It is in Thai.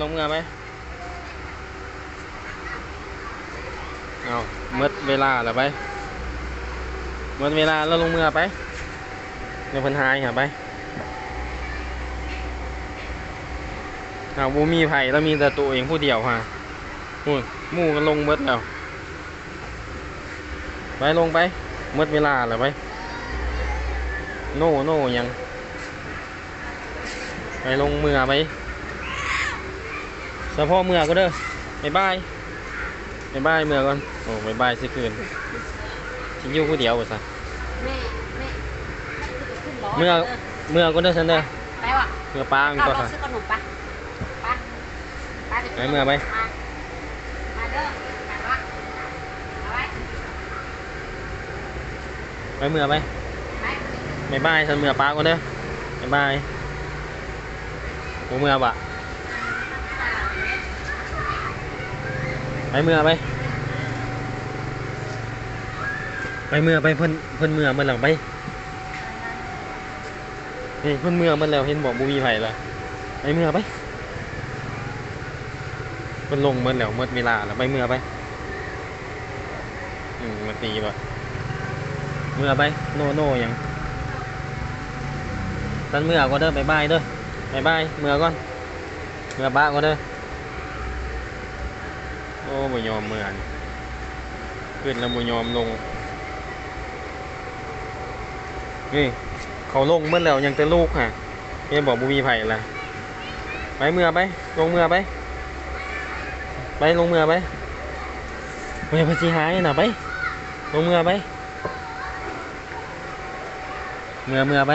ลงเมื่อไปเอาเมื่อเวลาแล้วไปเมื่อเวลาแล้วลงเมื่อไปเดี๋ยวเพิ่นหายหาไปเอาบูมีไผ่แล้วมีแต่ตัวเองผู้เดียวฮะนู่นมู่กันลงเบิดแล้วไปลงไปเมื่อเวลาแล้วไปโน่โน่ยังไปลงเมื่อไป เฉพาะเมื่อก็เด้อบายบายบายบายเมื่อก่อนโอ้บายบายสิคืนทิ้งอยู่ผู้เดียวบ่ซะแม่แม่ขึ้นร้อนเมื่อเมื่อก็เด้อฉันเด้อไปว่ะเมื่อป้ามันเราก็เราค่ะซื้อขนมปะปะปะดี๋ยวไปเมื่อไปมามาเด้อมาละเอาไว้ไปเมื่อไปไปบายบายฉันเมื่อป้าก็เด้อบายบายผมเมื่อบะ ไปเมื่อไป ไปเมื่อไปเพิ่นเพิ่นเมื่อมันหลังไปนี่เพิ่นเมื่อมันแล้วเห็นบอกบูมีไผ่ละไปเมื่อไปเพิ่นลงเมันแล้วหมดเวลาแล้วไปเมื่อไปอืมมาตีบ่เมื่อไปโนโนหยังตันเมื่อก็เด้อบายบายเด้อบายบายเมื่อก่อนเมื่อบ้าก็เด้อ อ้บ่ยอมเมือนขึ้นแล้วบ่ยอมลง นี่ เขาลงเมื่อแล้วยังแต่ลูกฮะแม่บอกบุมีไผ่ละไปเมื่อไป ลงเมื่อไป ไปลงเมื่อไปเมื่อพสีหายน่ะไป ลงเมื่อไป เมื่อเมื่อไป